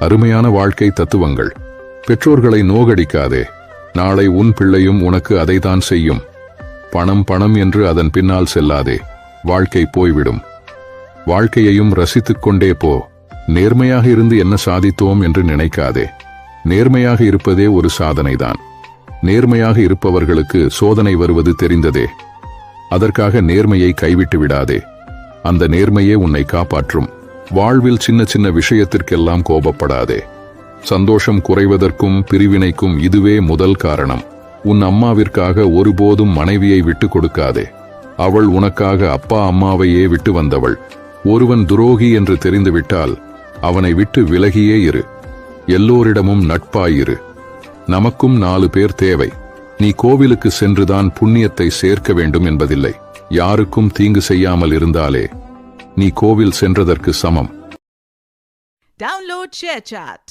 அருமையான வாழ்க்கை தத்துவங்கள். பெற்றோர்களை நோகடிக்காதே. நாளை உன் பிள்ளையும் உனக்கு அதைதான் செய்யும். பணம் பணம் என்று அதன் பின்னால் செல்லாதே. வாழ்க்கை போய்விடும். வாழ்க்கையையும் ரசித்துக் கொண்டே போ. நேர்மையாக இருந்து என்ன சாதித்தோம் என்று நினைக்காதே. நேர்மையாக இருப்பதே ஒரு சாதனைதான். நேர்மையாக இருப்பவர்களுக்கு சோதனை வருவது தெரிந்ததே. அதற்காக நேர்மையை கைவிட்டு விடாதே. அந்த நேர்மையே உன்னை காப்பாற்றும். வாழ்வில் சின்ன சின்ன விஷயத்திற்கெல்லாம் கோபப்படாதே. சந்தோஷம் குறைவதற்கும் பிரிவினைக்கும் இதுவே முதல் காரணம். உன் அம்மாவிற்காக ஒருபோதும் மனைவியை விட்டு கொடுக்காதே. அவள் உனக்காக அப்பா அம்மாவையே விட்டு வந்தவள். ஒருவன் துரோகி என்று தெரிந்துவிட்டால் அவனை விட்டு விலகியே இரு. எல்லோரிடமும் நட்பாயிரு நமக்கும் நாலு பேர் தேவை. நீ கோவிலுக்கு சென்றுதான் புண்ணியத்தை சேர்க்க வேண்டும் என்பதில்லை. யாருக்கும் தீங்கு செய்யாமல் இருந்தாலே நீ கோவில் சென்றதற்கு சமம் டவுன்லோட் ஷேர் சாட்